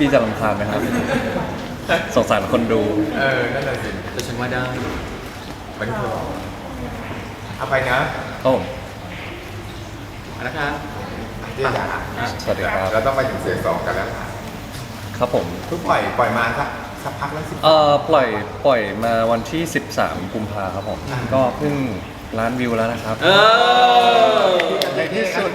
พี่พี่ๆจะรำคาญไหมครับสงสารคนดู เออ นั่นแหละสิแต่ฉันว่าได้มันเถอะเอาไปนะโอ้เอานะคะเจ๊จ๋าสวัสดีครับ เราต้องไปถึงเสียงสองกันแล้วล่ะครับผม เพิ่งปล่อยปล่อยมาสักสักพักแล้วสิ เอ่อ ปล่อย ปล่อยมาวันที่ 13 กุมภาครับผมอ่าก็เพิ่ง ล้านวิวแล้วนะครับ เออ ในที่สุด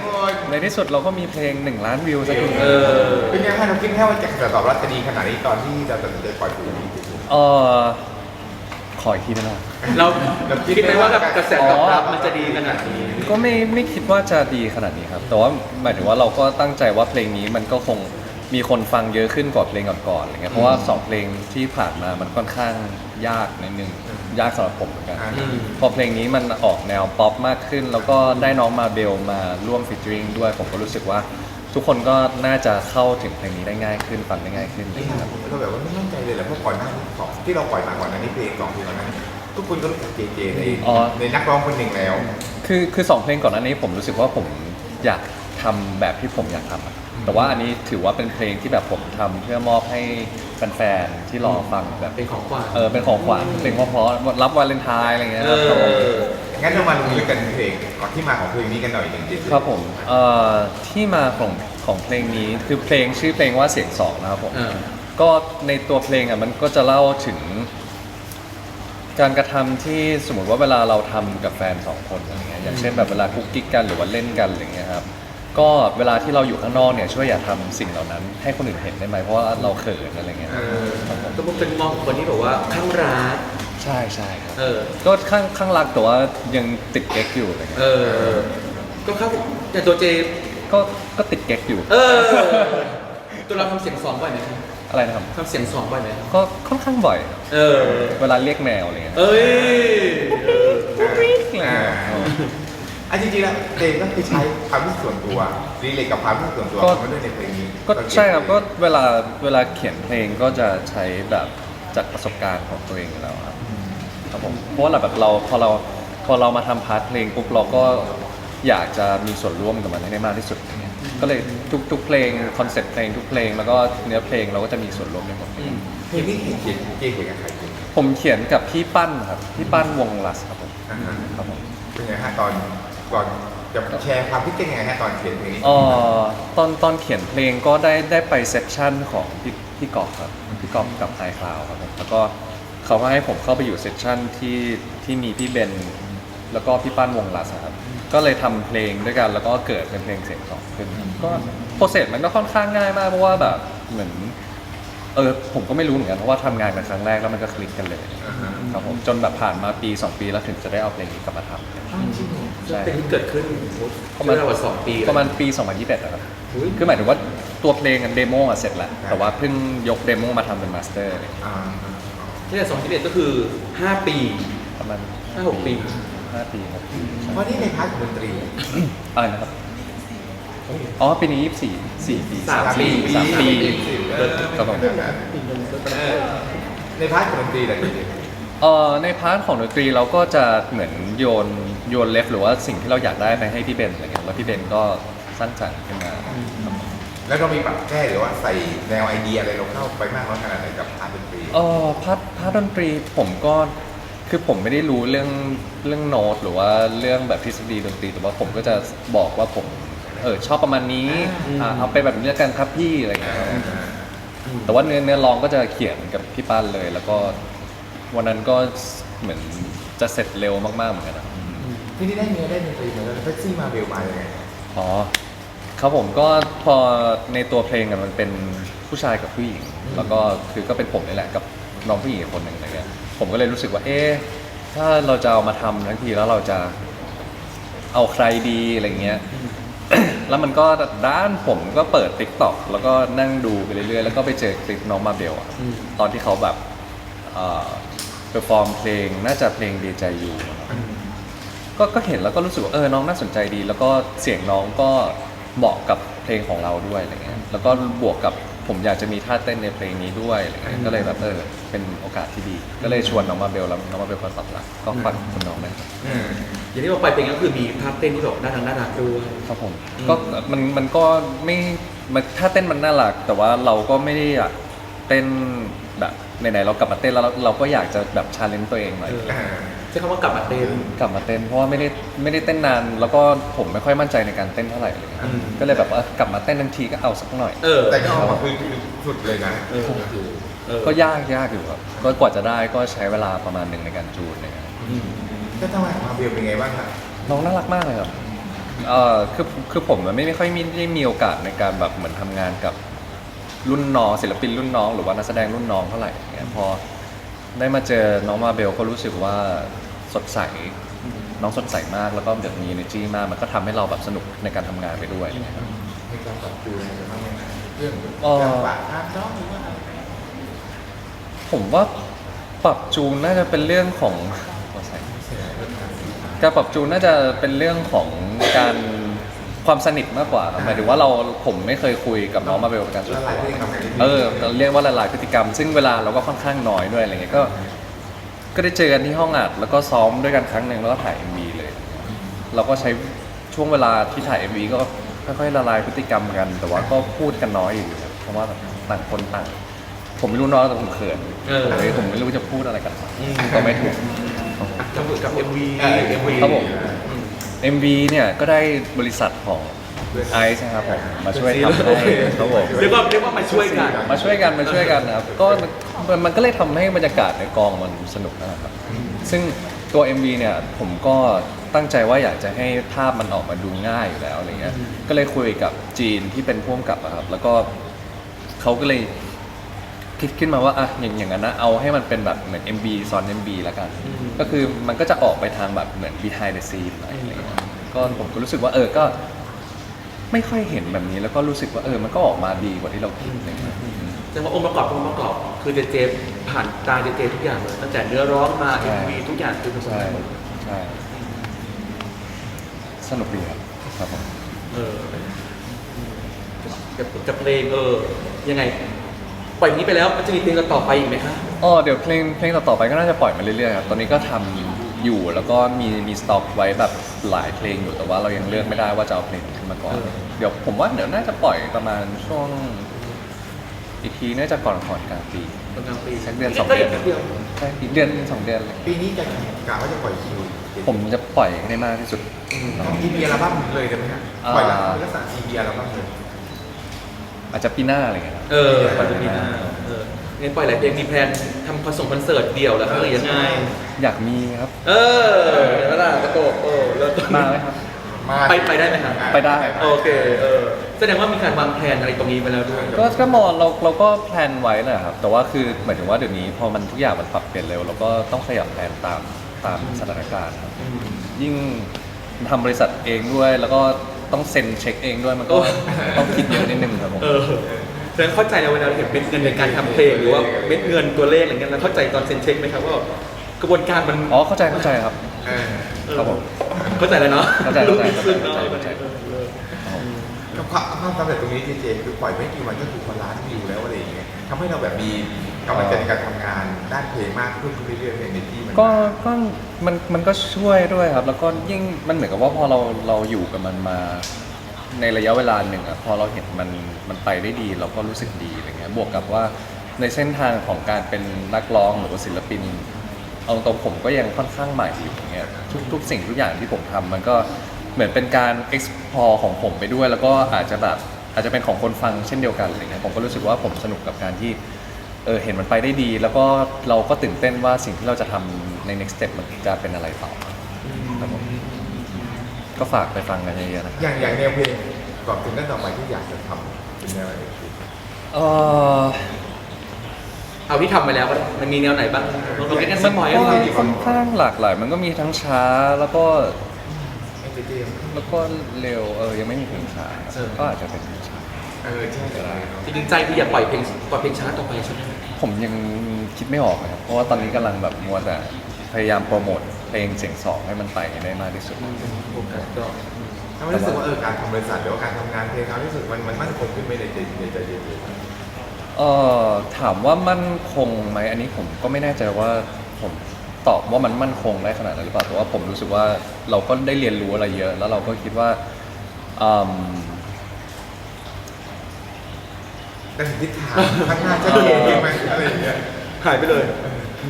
ในที่สุดเราก็มีเพลง 1 ล้านวิวสักทีเออ เป็นไงฮะเราคิดแค่ว่าจะตอบรับจะดีขนาดนี้ตอนที่เราตัดสินใจปล่อยเพลงนี้เออขออีกทีได้ไหมเราคิดไหมว่ากับกระแสตอบรับมันจะดีขนาดนี้ ก็ไม่ไม่คิดว่าจะดีขนาดนี้ครับ แต่ว่าหมายถึงว่าเราก็ตั้งใจว่าเพลงนี้มันก็คงมีคนฟังเยอะขึ้นกว่าเพลงก่อนๆอะไรเงี้ยเพราะว่าสองเพลงที่ผ่านมามันค่อนข้างยากนิดนึง ยากสำหรับผมเหมือนกันอ่าอืม พอเพลงนี้มันออกแนวป๊อปมากขึ้น แล้วก็ได้น้องมาเบลมาร่วมฟิชเจอริงด้วย ผมก็รู้สึกว่า ทุกคนก็น่าจะเข้าถึงเพลงนี้ได้ง่ายขึ้นฟังได้ง่ายขึ้นไม่ครับเราแบบว่าไม่มั่นใจเลยแหละเพราะก่อนหน้านี้สองที่เราปล่อยมาก่อนหน้านี้เพลงสองเพลงก่อนหน้านี้ทุกคนก็รู้จักเจเจในอ๋อ ในนักร้องคนหนึ่งแล้ว คือคือสองเพลงก่อนหน้านี้ผมรู้สึกว่าผมอยากทำแบบที่ผมอยากทำอะ แต่ว่าอันนี้ถือว่าเป็นเพลงที่แบบผมทำเพื่อมอบให้แฟนๆที่รอฟังแบบเป็นของขวัญเออเป็นของขวัญเพลงเพราะๆรับวาเลนไทน์อะไรเงี้ยเอครับผมองั้นเรามาลงลึกกันเพลงก่อนที่มาของเพลงนี้กันหน่อยหนึ่งเจเจครับผมเอ่อที่มาของของเพลงนี้คือเพลงชื่อเพลงว่าเสียงสองนะครับผม เออ ก็ในตัวเพลงอะมันก็จะเล่าถึง การกระทำที่สมมติว่าเวลาเราทำกับแฟนสองคนอะไรเงี้ยอย่างเช่นแบบเวลาคุกกิ๊กกันหรือว่าเล่นกันอะไรเงี้ยครับ ก็เวลาที่เราอยู่ข้างนอกเนี่ยช่วยอย่าทำสิ่งเหล่านั้น ให้คนอื่นเห็นได้ไหมเพราะว่าเราเขินอะไรเงี้ยเออครับผมก็เป็นมองของคนที่แบบว่าข้างรักใช่ใช่ครับเออ ก็ข้างข้างรักแต่ว่ายังติดเก๊กอยู่อะไรเงี้ยเออ ก็เข้าแต่ตัวเจ ก็ก็ติดเก๊กอยู่เออ ตัวเราทำเสียงสองบ่อยไหมครับอะไรนะครับทำเสียงสองบ่อยไหมก็ค่อนข้างบ่อย เออ เวลาเรียกแมวอะไรเงี้ยเอ้ย อ่า อะจริงๆแล้วเพลงก็คือใช้ความรู้สึกส่วนตัวรีเลทกับความรู้สึกส่วนตัวก็มาด้วยในเพลงนี้ก็ใช่ครับก็เวลาเวลาเขียนเพลงก็จะใช้แบบจากประสบการณ์ของตัวเองอยู่แล้วครับครับผมเพราะว่าแบบเราพอเราพอเรามาทำพาร์ทเพลงปุ๊บเราก็อยากจะมีส่วนร่วมกับมันให้ได้มากที่สุดอย่างเงี้ยก็เลยทุกทุกเพลงคอนเซ็ปต์เพลงทุกเพลงแล้วก็เนื้อเพลงเราก็จะมีส่วนร่วมในหมดอืมเพลงนี้เขียนเจเขียนกับใครจริงผมเขียนกับพี่ปั้นครับพี่ปั้นวงลัสครับผมอ่าฮะครับผมเป็นไงฮะตอน ก่อนจะแชร์ความคิดเป็นยังไงฮะตอนเขียนเพลงนี้ เอ่อตอนตอนเขียนเพลงก็ได้ได้ไปเซสชั่นของพี่พี่กอบครับพี่กอบกับไฮคลาวครับผมแล้วก็เขาก็ให้ผมเข้าไปอยู่เซสชั่นที่ที่มีพี่เบนแล้วก็พี่ปั้นวงลัสครับก็เลยทำเพลงด้วยกันแล้วก็เกิดเป็นเพลงเสียงสองขึ้น ก็โปรเซสมันก็ค่อนข้างง่ายมากเพราะว่าแบบเหมือนเออผมก็ไม่รู้เหมือนกันเพราะว่าทำงานกันครั้งแรกแล้วมันก็คลิกกันเลยอ่าฮะครับผมจนแบบผ่านมาปี 2 ปีแล้วถึงจะได้เอาเพลงนี้กลับมาทำใช่เป็นที่เกิดขึ้นประมาณใช้เวลาสองปีประมาณปี 2021นะครับอุ๊ยคือหมายถึงว่าตัวเพลงกันเดโมอะเสร็จแล้ว แต่ว่าเพิ่งยกเดโมมาทำเป็นมาสเตอร์อะไรอย่างเงี้ยอ่าที่แต่สองที่เอ็ดก็คือห้าปีประมาณห้าหกปี5ปีครับเพราะนี่ในพาร์ทของดนตรีอะไรนะครับอ๋อปีนี้24 4ปีสามปีสามปีเออครับผมเออในพาร์ทของดนตรีแหละจริงเอ่อในพาร์ทของดนตรีเราก็จะเหมือนโยน โยนเลฟหรือว่าสิ่งที่เราอยากได้ไปให้พี่เบนอะไรเงี้ยแล้วพี่เบนก็สร้างสรรค์ขึ้นมาๆแล้วเรามีปรับแก้หรือว่าใส่แนวไอเดียอะไรเราเข้าไปมากน้อยขนาดไหนกับพาร์ทดนตรี เออพาร์ทพาร์ทดนตรีผมก็คือผมไม่ได้รู้เรื่องเรื่องโน้ตหรือว่าเรื่องแบบทฤษฎีดนตรีแต่ว่าผมก็จะบอกว่าผมเออชอบประมาณนี้อืมอ่าเอาไปแบบนี้แล้วกันครับพี่อะไรอย่างอ่าเงี้ยแต่ว่าเนื้อเนื้อร้องก็จะเขียนกับพี่ป้านเลย แล้วก็วันนั้นก็เหมือนจะเสร็จเร็วมากๆเหมือนกันนะ ที่นี่ได้เนื้อได้ดนตรีมาแล้วแท็กซี่มาเบลมายังไงอ๋อครับผมก็พอในตัวเพลงอะมันเป็นผู้ชายกับผู้หญิง แล้วก็คือก็เป็นผมนี่แหละกับน้องผู้หญิงอีกคนหนึ่งอะไรเงี้ยผมก็เลยรู้สึกว่าเอ๊ะถ้าเราจะเอามาทำทั้งทีแล้วเราจะเอาใครดีอะไรเงี้ย แล้วมันก็ด้านผมก็เปิด t ิ k t o k แล้วก็นั่งดูไปเรื่อยๆ แล้วก็ไปเจอคลิปน้องมาเบลอะอืมตอนที่เขาแบบเอ่อเปอร์ฟอร์มเพลงน่าจะเพลงดีใจอยู่ ก็ก็เห็นแล้วก็รู้สึกว่าเออน้องน่าสนใจดี แล้วก็เสียงน้องก็เหมาะกับเพลงของเราด้วยอะไรเงี้ยแล้วก็บวกกับผมอยากจะมีท่าเต้นในเพลงนี้ด้วยอะไรเงี้ยก็เลยแบบเออเป็นโอกาสที่ดี ก็เลยชวนน้องมาเบลแล้วน้องมาเบลก็ตอบรับก็ฝากคุณน้องด้วยครับอืมอย่างที่บอกไปเป็นก็คือมีภาพเต้นที่แบบน่ารักน่ารักด้วย ครับผมอืม ก็มันมันก็ไม่มันถ้าเต้นมันน่ารัก แต่ว่าเราก็ไม่ได้อยากเต้นแบบไหนๆเรากลับมาเต้นแล้วเราเราก็อยากจะแบบชาเลนจ์ตัวเองหน่อย เออ อ่าใช้คำว่ากลับมาเต้น กลับมาเต้นเพราะว่าไม่ได้ไม่ได้เต้นนาน แล้วก็ผมไม่ค่อยมั่นใจในการเต้นเท่าไหร่เลยครับอืม ก็เลยแบบว่ากลับมาเต้นทันทีก็เอาสักหน่อย เออแต่ก็ออกมาคือสุดเลยนะ เออเออก็ยากยากอยู่ครับก็กว่าจะได้ก็ใช้เวลาประมาณหนึ่งในการจูนเนะครับอืม ก็ทำไมมาเบลเป็นไงบ้างครับน้องน่ารักมากเลยครับเออคือคือผมมันไม่ไม่ค่อยมีได้มีโอกาสในการแบบเหมือนทำงานกับรุ่นน้องศิลปินรุ่นน้องหรือว่านักแสดงรุ่นน้องเท่าไหร่อย่างเงี้ยพอได้มาเจอน้องมาเบลก็รู้สึกว่า สดใส น้องสดใสมากแล้วก็แบบมี energy มาก มันก็ทำให้เราแบบสนุกในการทำงานไปด้วยนะครับมีการปรับจูนอะไรบ้างไหมครับเรื่องเอ่อการปะทางน้องหรือว่าอะไรผมว่าปรับจูนน่าจะเป็นเรื่องของการปรับจูนน่าจะเป็นเรื่องของการความสนิทมากกว่าครับหมายถึงว่าเราผมไม่เคยคุยกับน้องมาเบลเป็นการส่วนละตัลายวพฤติกรรมกันนิดนึงเออเรียกว่าละลายพฤติกรรม ซึ่งเวลาเราก็ค่อนข้างน้อยด้วยอะไรเงี้ยก็ ก็ได้เจอกันที่ห้องอัดแล้วก็ซ้อมด้วยกันครั้งหนึ่งแล้วก็ถ่าย MV เลย เราก็ใช้ช่วงเวลาที่ถ่าย MV ก็ค่อยๆละลายพฤติกรรมกัน แต่ว่าก็พูดกันน้อยอยู่ครับเพราะว่าแบบต่างคนต่าง ผมไม่รู้น้องแต่ผมเขินเออ ผมไม่ผมไม่รู้จะพูดอะไรกันอืมก็ไม่ถูก กับกับ MV เออ MV ครับผมอืม MV เนี่ยก็ได้บริษัทของ ไอซ์นะครับผมมาช่วยทำโอให้เคครับผมเรียกว่าเรียกว่ามาช่วยกัน มาช่วยกันมาช่วยกันนะครับก็มันมันก็เลยทำให้บรรยากาศในกองมันสนุกนะครับ ซึ่งตัว MV เนี่ยผมก็ตั้งใจว่าอยากจะให้ภาพมันออกมาดูง่ายอยู่แล้วอะไรเงี้ยอืมก็เลยคุยกับจีนที่เป็นพ่วงกับอะครับ แล้วก็เขาก็เลยคิดขึ้นมาว่าอะอย่างอย่างนั้นนะเอาให้มันเป็นแบบเหมือน MV ซ้อน MV แล้วกัน อืม ก็คือมันก็จะออกไปทางแบบเหมือน behind the scene หน่อยอะไรเงี้ยก็ผมก็รู้สึกว่าเออก็ ไม่ค่อยเห็นแบบนี้แล้วก็รู้สึกว่าเออมันก็ออกมาดีกว่าที่เราคิดอะไรเงี้ยแสดงว่าองค์ประกอบองค์ประกอบ คือเจเจผ่านตาเจเจทุกอย่างเลยตั้งแต่เนื้อร้องมาใช่ MV ทุกอย่างคือผสมใช่กันหมดใช่สนุกดีครับครับผมเออกับกับเพลงเออยังไง ปล่อยอย่างนี้ไปแล้วมันจะมีเพลงต่อไปอีกไหมคะ อ๋อเดี๋ยวเพลงเพลงต่อๆไปก็น่าจะปล่อยมาเรื่อยๆครับตอนนี้ก็ทำ อยู่ แล้วก็มีมีสต็อกไว้แบบหลายเพลงอยู่แต่ว่าเรายังเลือกไม่ได้ว่าจะเอาเพลงไหนขึ้นมาก่อนเออเดี๋ยวผมว่าเดี๋ยวน่าจะปล่อยประมาณช่วง อีกทีน่าจะก่อนก่อนกลางปีกลางปีสักเดือนสองเดือนก็กเดียวใช่อีกเดือนสองเดือนเลยปีนี้จะกะว่าจะปล่อยคิวผมจะปล่อยให้ได้มากที่สุดทีพีอัลบั้มเลยได้ไหมครับอ่าปล่อยแล้วลักษณะทีพีอัลบั้มเลยอาจจะปีหน้าอะไรเงี้ยครับเออปล่อยปีหน้า เอองั้นปล่อยหลายเพลงมีแพลนทำคอนเสิร์ตคอนเสิร์ตเดี่ยวแล้วก็ยังไง อยากมีครับ เออเดี๋ยวล่ะกระโตกเออเลิศมาไหมครับ มาไปไปได้ไหมครับ ไปได้ โอเค เออ แสดงว่ามีการวางแผนอะไรตรงนี้ไปแล้วด้วย ก็ก็มองเราเราก็แพลนไว้แหละครับ แต่ว่าคือหมายถึงว่าเดี๋ยวนี้พอมันทุกอย่างมันปรับเปลี่ยนเร็วเราก็ต้องขยับแผนตามตามสถานการณ์ครับ ยิ่งทำบริษัทเองด้วยแล้วก็ต้องเซ็นเช็คเองด้วยมันก็โอ้ต้องคิดเยอะนิดนึงครับผม เออแสดงเข้าใจแล้วเวลาเห็นเม็ดเงินในการทำเพลงหรือว่าเม็ดเงินตัวเลขอะไรเงี้ยแล้วเข้าใจตอนเซ็นเช็คไหมครับว่ากระบวนการมันอ๋อเข้าใจเข้าใจครับ เออเออครับผมเข้าใจแล้วเนาะเข้าใจเข้าใจรู้สึกเนาะเข้าใจเข้าใจเออแล้วความความสำเร็จตรงนี้เจเจคือปล่อยไม่กี่วันก็ถูกคนล้านวิวแล้วอะไรอย่างเงี้ยทำให้เราแบบมีกำลังใจในการทำงานด้านเพลงมากขึ้นเรื่อยๆในที่มันก็ก็มันมันก็ช่วยด้วยครับ แล้วก็ยิ่งมันเหมือนกับว่าพอเราเราอยู่กับมันมา ในระยะเวลาหนึ่งอะพอเราเห็นมันมันไปได้ดี เราก็รู้สึกดีอะไรเงี้ยบวกกับว่าในเส้นทางของการเป็นนักร้องหรือว่าศิลปิน เอาตรงผมก็ยังค่อนข้างใหม่อยู่อย่างเงี้ยทุกทุกสิ่งทุกอย่างที่ผมทำมันก็เหมือนเป็นการ explore ของผมไปด้วย แล้วก็อาจจะแบบอาจจะเป็นของคนฟังเช่นเดียวกันอะไรเงี้ยผมก็รู้สึกว่าผมสนุกกับการที่เออเห็นมันไปได้ดี แล้วก็เราก็ตื่นเต้นว่าสิ่งที่เราจะทำใน next step มันจะเป็นอะไรต่อครับผม ก็ฝากไปฟังกันเยอะๆนะครับอย่างอย่างแนวเพลงก่อนถึงด้านต่อไปที่อยากจะทำเป็นแนวอะไรเออเอาที่ทำไปแล้วก็ได้มันมีแนวไหนบ้างลองลองกันสักหน่อยก็ให้ฟังค่อนข้างหลากหลาย มันก็มีทั้งช้าแล้วก็ให้เจเจแล้วก็เร็วเออยังไม่มีเพลงช้าครับก็อาจจะเป็นเพลงช้าเออใช่เลยจริงๆใจที่อยากปล่อยเพลงปล่อยเพลงช้าต่อไปใช่ไหมผมยังคิดไม่ออกนะครับเพราะว่าตอนนี้กำลังแบบมัวแต่พยายามโปรโมท เพลงเสียงสองให้มันไปได้มากที่สุดโอเคก็ทำให้รู้สึกว่าเออการทำบริษัทหรือว่าการทำงานเพลงเขารู้สึกมันมันมั่นคงขึ้นไปในใจในใจเจเจกเอ่อถามว่ามั่นคงไหมอันนี้ผมก็ไม่แน่ใจว่าผมตอบว่ามันมั่นคงได้ขนาดนั้นหรือเปล่าแต่ว่าผมรู้สึกว่าเราก็ได้เรียนรู้อะไรเยอะ แล้วเราก็คิดว่าอืมแต่ทิศทางข้างหน้าชัดเจนไหมอะไรอย่างเงี้ยหายไปเลย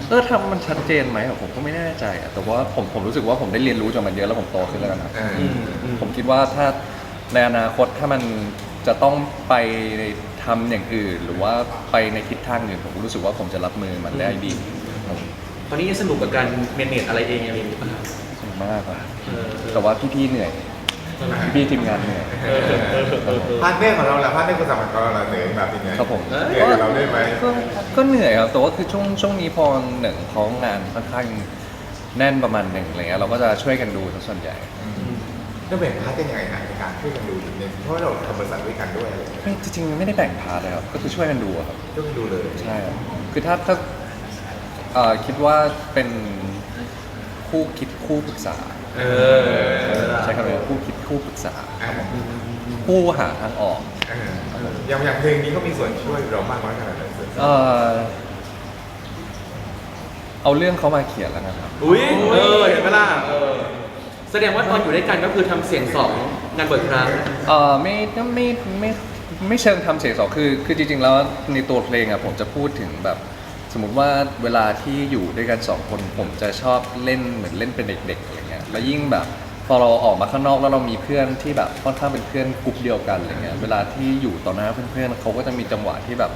เออทำมันชัดเจนไหมอะผมก็ไม่แน่ใจอะแต่ว่าผมผมรู้สึกว่าผมได้เรียนรู้จากมันเยอะแล้วผมโตขึ้นแล้วกันครับเอออืมอืม ผมคิดว่าถ้าในอนาคตถ้ามันจะต้องไปทำอย่างอื่น หรือว่าไปในทิศทางอื่นผมรู้สึกว่าผมจะรับมือมันได้ดีครับตอนนี้ยังสนุกกับการเมนเนจอะไรเองยังไงอยู่ป่ะสนุกมากครับเออเออแต่ว่าพี่ๆเหนื่อย พี่ๆทีมงานเหนื่อยเออเออเออเออ พาร์ทเนอร์ของเราแหละพาร์ทเนอร์คนสำคัญของเราเหนื่อยแบบยังไงครับผมเหนื่อยกับเราได้ไหม ก็ก็เหนื่อยครับแต่ว่าคือช่วงช่วงนี้พอหนึ่งเขางานค่อนข้างแน่นประมาณหนึ่งอะไรเงี้ยเราก็จะช่วยกันดูซะส่วนใหญ่แล้วแบ่งพาร์ทกันยังไงฮะในการช่วยกันดูเนี่ยเพราะว่าเราทำบริษัทด้วยกันด้วยอะไรอย่างเงี้ยไม่จริงๆไม่ได้แบ่งพาร์ทเลยครับก็คือช่วยกันดูอะครับช่วยกันดูเลยใช่ครับคือถ้าถ้าเอ่อคิดว่าเป็นคู่คิดคู่ปรึกษา เออใช้คำว่าคู่คิดคู่ปรึกษาอ่าคู่หาทางออก เอออย่างอย่างเพลงนี้ก็มีส่วนช่วยเรามากน้อยขนาดไหนส่วนเอ่อเอาเรื่องเขามาเขียนแล้วนะครับ อุ้ยเออเห็นไหมล่ะเออแสดงว่าตอนอยู่ด้วยกันก็คือทำเสียงสองงานบ่อยครั้ง เอ่อไม่ไม่ไม่ไม่เชิงทำเสียงสองคือคือจริงๆแล้วในตัวเพลงอะผมจะพูดถึงแบบ สมมติว่าเวลาที่อยู่ด้วยกันสองคนผมจะชอบเล่นเหมือนเล่นเป็นเด็กๆอะไรเงี้ย แล้วยิ่งแบบพอเราออกมาข้างนอกแล้วเรามีเพื่อนที่แบบค่อนข้างเป็นเพื่อนกลุ่มเดียวกันอะไรเงี้ยเวลาที่อยู่ต่อหน้าเพื่อนๆเขาก็จะมีจังหวะที่แบบ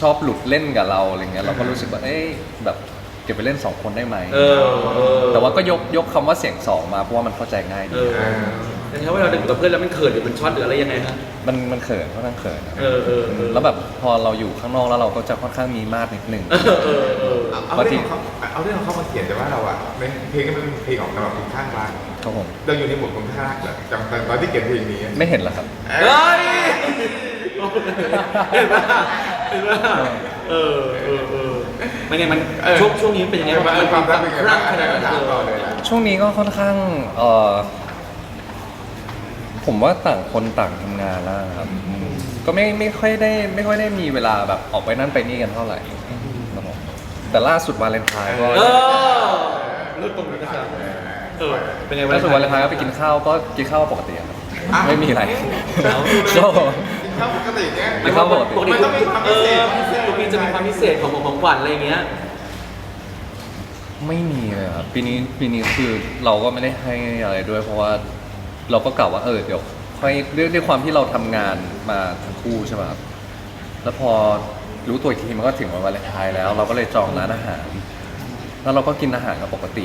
ชอบหลุดเล่นกับเราอะไรเงี้ยเราก็รู้สึกว่าเอ๊ะแบบเก็บไปเล่นสองคนได้ไหมเออเออแต่ว่าก็ยกยกคำว่าเสียงสองมาเพราะว่ามันเข้าใจง่ายเอดีอ แต่ถ้าเวลาเดินกับเพื่อนแล้วมันเขินหรือมันช็อตหรืออะไรยังไงฮะ มันมันเขินค่อนข้างเขินนะเออเออเออแล้วแบบพอเราอยู่ข้างนอกแล้วเราก็จะค่อนข้างมีมาดนิดนึง เออเออเออเอาเอาเรื่องของเขาเอาเรื่องของเขามาเขียนแต่ว่าเราอะเป็นเพลงนี้มันเป็นเพลงของเราเป็นข้างรักครับผม เราอยู่ในบทของข้างรักเหรอจำตอนตอนที่เขียนเพลงนี้ไม่เห็นเหรอครับเอเฮ้อยเห็นปะเห็นปะเออเออเออมันไงมันช่วงช่วงนี้เป็นยังไงมันบ้างเป็นความรักเป็นไงรับ้ากงขนาดนั้นถามเอเราอเลยล่ะช่วงนี้ก็ค่อนข้างเอ่อ ผมว่าต่างคนต่างทำงานแล้วครับอืมก็ไม่ไม่ค่อยได้ไม่ค่อยได้มีเวลาแบบออกไปนั่นไปนี่กันเท่าไหร่ครับผมแต่ล่าสุดวาเลนไทน์ก็เออเลือดตรงนี้นะครับเออเป็นไงล่าสุดวาเลนไทน์ก็ไปกินข้าวก็กินข้าวปกติครับอะไม่มีอะไรเอาก็กินข้าวปกติเนี่ยไม่ครับปกติปกติมันต้องมีความเอพิเศอษพิเศษปกติจะมีความพิเศษของของของขวัญอะไรอย่างเงี้ยไม่มีเลยครับปีนี้ปีนี้คือเราก็ไม่ได้ให้อะไรด้วยเพราะว่า เราก็กล่าวว่าเออเดี๋ยวค่อยด้วยด้วยความที่เราทำงานมาทั้งคู่ใช่ไหมครับแล้วพอรู้ตัวอีกทีมันก็ถึงวันวาเลนไทน์แล้ว เราก็เลยจองร้านอาหาร แล้วเราก็กินอาหารกันปกติ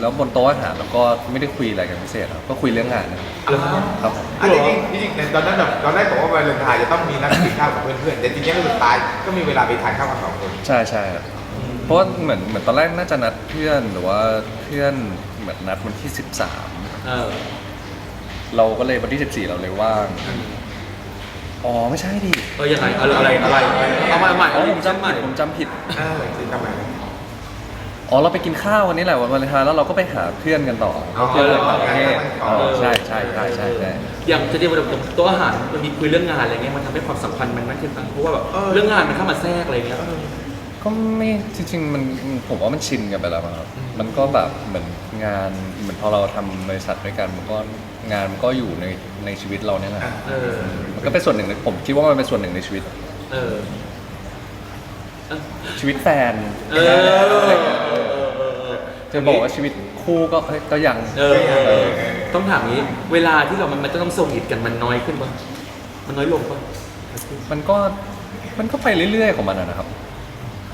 แล้วบนโต๊ะอาหารเราก็ไม่ได้คุยอะไรกันพิเศษครับก็คุยเรื่องงานนะครับครับผม อันนี้จริงจริงๆตอนนั้นแบบตอนแรกบอกว่าวาเลนไทน์จะต้องมีนัดกินข้าวกับเพื่อนๆแต่จริงๆก็คือตายก็มีเวลาไปทานข้าวกันสองคน ใช่ใช่ครับเพราะว่าเหมือนเหมือนตอนแรกน่าจะนัดเพื่อนหรือว่าเพื่อนเหมือนนัดวันที่13 เออเราก็เลยวันที่ 14 เราเลยว่าง อ๋อไม่ใช่ดิเออยังไงอะไรอะไรอะไรเอาใหม่เอาใหม่อ๋อเอาผมจำใหม่ผิดผมจำผิด เออจริงทำไม อ๋อเราไปกินข้าววันนี้แหละวันวาเลนไทน์แล้วเราก็ไปหาเพื่อนกันต่อเอาเพื่อนต่างประเทศเอาอ๋อใช่ใช่ใช่ใช่ใช่ อย่างจะเรียกว่าโต๊ะอาหารมันมีคุยเรื่องงานอะไรเงี้ยมันทำให้ความสัมพันธ์มันมากขึ้นเพราะว่าแบบเรื่องงานมันเข้ามาแทรกอะไรเงี้ย ก็ไม่จริงๆมันผมว่ามันชินกันไปแล้วมั้งครับ มันก็แบบเหมือนงานเหมือนพอเราทำบริษัทด้วยกันมันก็งานมันก็อยู่ในในชีวิตเราเนี่ยแหละเออ มันก็เป็นส่วนหนึ่งในผมคิดว่ามันเป็นส่วนหนึ่งในชีวิต เออ ชีวิตแฟนเอออะไรอย่างเงี้ยเออ เออ เออ จะบอกว่าชีวิตคู่ก็เฮ้ยก็ยังเออ เออ ต้องถามนี้ เวลาที่เรามันมันจะต้องส่งอิดกันมันน้อยขึ้นปะมันน้อยลงปะมันก็มันก็ไปเรื่อยๆของมันอะนะครับ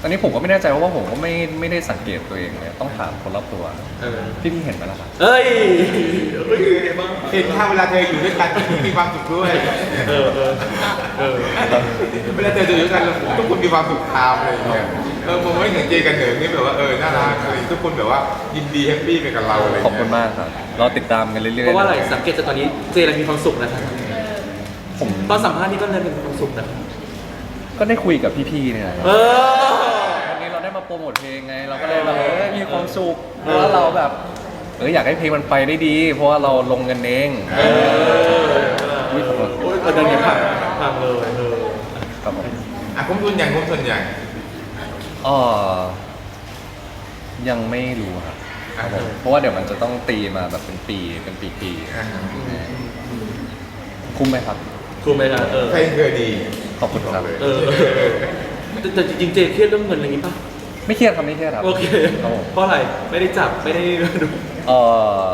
อันนี้ผมก็ไม่แน่ใจเพราะว่าผมก็ไม่ไม่ได้สังเกตตัวเองเลยต้องถามคนรอบตัวเออพี่พี่เห็นไหมล่ะครับเอ้ยเอ้ยเห็นถ้าเวลาเธออยู่ด้วยกันมีความสุขด้วยเออเออเออเวลาเธออยู่ด้วยกันทุกคนมีความสุขตามเลยเนี่ยเออผมไม่เห็นเจกันเหนิงนี่แบบว่าเออน่ารักอะไรทุกคนแบบว่ายินดีแฮปปี้ไปกับเราอะไรขอบคุณมากครับเราติดตามกันเรื่อยๆเพราะว่าอะไรสังเกตจากตอนนี้เจเรามีความสุขนะครับผมตอนสัมภาษณ์นี่ก็เลยมีความสุขนะก็ได้คุยกับพี่ๆเนี่ยนะครับเออวันนี้เราได้ มาโปรโมทเพลงไง เราก็เลยแบบเออมีความสุขเพราะว่าเราแบบเอออยากให้เพลงมันไปได้ดี เพราะว่าเราลงเงินเองเอออุ๊ยขอโทษโอ้ยเออเดินเนี่ยพังพังเลยเออครับผมคุ้มทุนอย่างคุ้มทุนอย่างเออยังไม่รู้ครับครับผมอ่าเพราะว่าเดี๋ยวมันจะต้องตีมาแบบเป็นปีเป็นปีปีอ่าๆคุ้มไหมครับ ถูกไหมครับเออเพลงเคยดีขอบคุณครับ เออแต่แต่จริงๆเจเครียดเรื่องเงินอะไรอย่างงี้ป่ะ ไม่เครียดครับไม่เครียดครับโอเคครับผมเพราะอะไรไม่ได้จับไม่ได้ดูเออ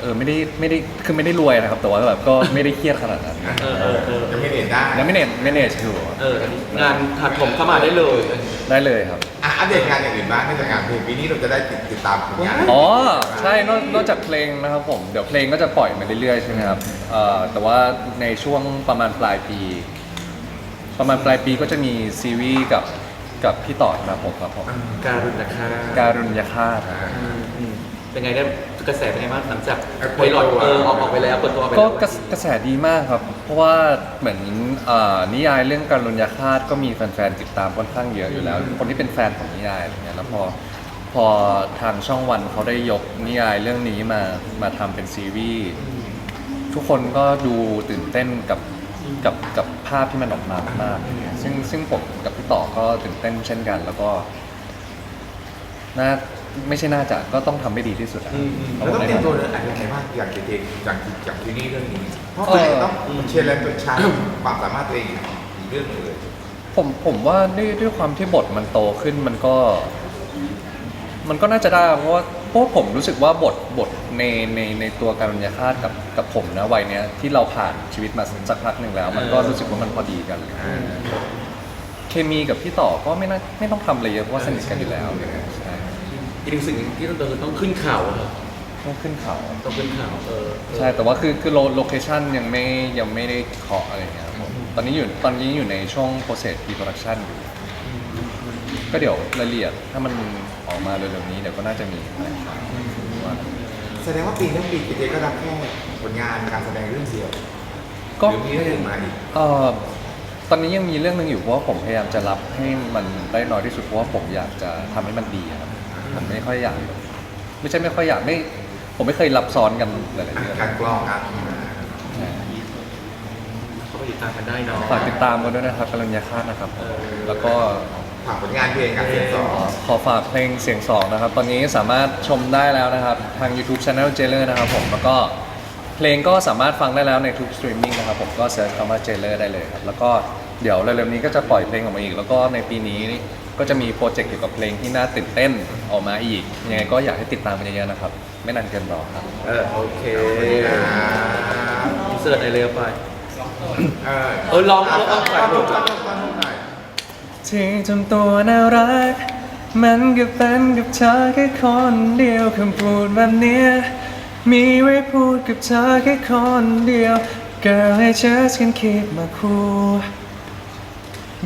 เออไม่ได้ไม่ได้คือไม่ได้รวยนะครับ แต่ว่าแบบก็ไม่ได้เครียดขนาดนั้นเออเออเออจะไม่เด่นได้แล้วไม่เนจไม่เนจอยู่เอออันนี้งานถักถมเข้ามาได้เลยได้เลยครับ อะอัปเดตงานอย่างอื่นบ้างนอกจากงานเพลงปีนี้เราจะได้ติดติดตามผลงานอ๋อใช่นอกนอกจากเพลงนะครับผมเดี๋ยวเพลงก็จะปล่อยมาเรื่อยๆใช่ไหมครับเอ่อแต่ว่าในช่วงประมาณปลายปี ประมาณปลายปีก็จะมีซีรีส์กับกับพี่ต่อนะครับผมครับผมการุณนะคะการุญยฆาตอ่าอืมอืมเป็นไงได้กระแสเป็นไงบ้างหลังจากเออไปหลอดเปิดตัวเออออกออกไปแล้วเปิดตัวออกไปก็แล้วกระกระแสดีมากครับ เพราะว่าเหมือนอ่านิยายเรื่องการุญยฆาตก็มีแฟนๆติดตามค่อนข้างเยอะอยู่แล้ว คนที่เป็นแฟนของนิยายอะไรเงี้ยแล้วพอพอทางช่องวันเขาได้ยกนิยายเรื่องนี้มามาทำเป็นซีรีส์ทุกคนก็ดูตื่นเต้นกับ กับกับภาพที่มันออกมามากๆซึ่งซึ่งผมกับพี่ต่อก็ตื่นเต้นเช่นกัน แล้วก็น่าไม่ใช่น่าจะก็ต้องทำให้ดีที่สุดอะอืมอืมเพราะเราว่าต้องในเตรียมตัวอะไรยังไงบ้างอย่างเด็กๆอย่างอย่างที่นี่เรื่องนี้เพราะมันจะต้องเชียร์และชาร์ความสามารถตัวเองอีกเรื่องหนึงเลยผมผมว่าด้วยด้วยความที่บทมันโตขึ้นมันก็ มันก็น่าจะได้เพราะว่าเพ ราะว่าผมรู้สึกว่าบทบทในในในตัวการุญยฆาตกับกับผมนะวัยเนี้ยที่เราผ่านชีวิตมาสักพักหนึ่งแล้ว มันก็รู้สึกว่ามันพอดีกันเคมีกับพี่ต่อก็ไม่น่าไม่ต้องทำอะไรเยอะเพราะว่าสนิทกันอยู่แล้วใช่อีกหนึ่งสิ่งที่ต้องเดินต้องขึ้นเข่าอะครับต้องขึ้นเขา ต้องขึ้นเข่าเออเออใช่แต่ว่าคือคือโลเคชันยังไม่ยังไม่ได้เคาะอะไรเงี้ยครับผมตอนนี้อยู่ตอนนี้อยู่ในช่วง process pre production อยู่ ก็เดี๋ยวรายละเอียดถ้ามันออกมาเร็วๆนี้เดี๋ยวก็น่าจะมีอะไรครับว่าแสดงว่าปีนี้ปีเจก็รับแค่ผลงานการแสดงเรื่องเดียวก็หรือมีเรื่องอื่นมาอีกเอ่อตอนนี้ยังมีเรื่องหนึ่งอยู่เพราะว่าผมพยายามจะรับให้มันได้น้อยที่สุดเพราะว่าผมอยากจะทำให้มันดีครับผมไม่ค่อยอยากไม่ใช่ไม่ค่อยอยากไม่ผมไม่เคยรับซ้อนกันหลายๆเรื่องการกล้องการใช่เข้าไปติดตามกันได้เนาะฝากติดตามกันด้วยนะครับกำลังยาคาตนะครับเออแล้วก็ ฝากผลงานเพลงกับเสียงสองขอฝากเพลงเสียงสองนะครับ ตอนนี้สามารถชมได้แล้วนะครับ ทาง YouTube Channel j a i l e r นะครับผม แล้วก็เพลงก็สามารถฟังได้แล้วในทุกสตรีมมิ่งนะครับผมก็เซิร์ชคำว่า j a i l e r ได้เลยครับ แล้วก็เดี๋ยวเร็วๆนี้ก็จะปล่อยเพลงออกมาอีก แล้วก็ในปีนี้ก็จะมีโปรเจกต์เกี่ยวกับเพลงที่น่าตื่นเต้นออกมาอีก ยังไงก็อยากให้ติดตามกันเยอะๆนะครับ ไม่นานเกินรอครับ เออโอเคอ่าอินเสิร์ตไอเร็วไปเออเออลองลองลองฟัถ่ายงรูรูป ที่ทำตัวน่ารัก มันก็เป็นกับเธอแค่คนเดียวคำพูดแบบเนี้ยมีไว้พูดกับเธอแค่คนเดียว Girl I just can keep my cool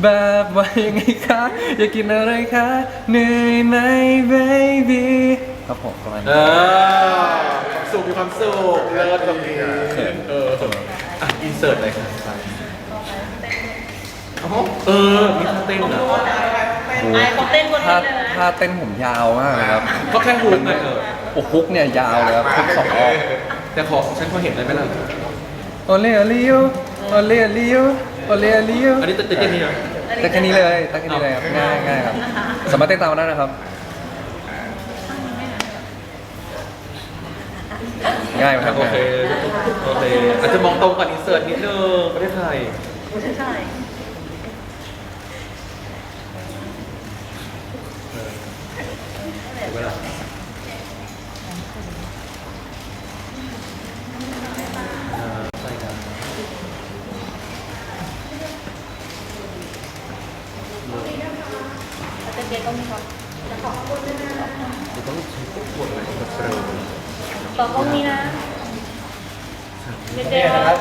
แบบว่ายังไงคะ อยากกินอะไรคะเหนื่อยไหม baby ครับผมประมาณเอนี้ อความสุขมีความสุขเลิศตรงนี้เอออะอินเสิร์ตเลยครับโอ้โห เออ มีท่าเต้นเหรอไอ้เขาเต้นบนถ้านี้เลยนะถ้าเต้นผมยาวมากเลยครับก็แค่ฮูกไงเออโอ้ฮุกเนี่ยยาวเลยครับฮุกสองรอบแต่ขอฉันพอเห็นได้ไหมล่ะ โอเลโอลิโอโอเลโอลิโอโอเลโอลิโออันนี้เต้นยังไงนะแต่แค่นี้เลยแต่แค่นี้เลยครับง่ายง่ายครับสามารถเต้นตามได้นะครับ ง่ายไหมครับโอเค โอเค อาจจะมองตรงก่อนอินเสิร์ตนิดนึงประเทศไทย ใช่ ถูกไหมล่ะอ่าใช่ครับ แล้วเจ๊ก็มีความจะขอบคุณด้วยนะ จะต้องใช้พวกบทอะไรแบบเร็ว ต่อกล้องนี้นะเจ๊เจ๊ครับ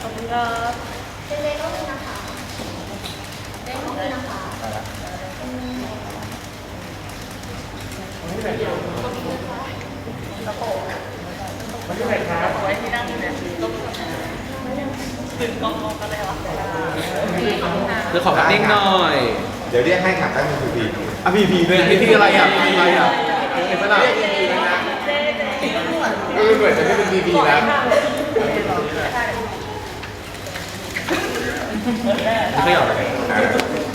ขอบคุณครับเจ๊เจ๊ก็มีนะคะเจ๊ก็มีนะคะไว้ที่นั่งอยู่เนี่ยต้องถึงกล้องมองกันเลยเหรอเดี๋ยวขอพักนิ่งหน่อย เดี๋ยวเรียกให้ขับได้เป็นสุพีอะพีพีด้วยพีพีอะไรอะพีอะไรอะเห็นไหมล่ะ เออเหมือนจะไม่เป็นบีบีแล้วไม่ค่อยอกเลย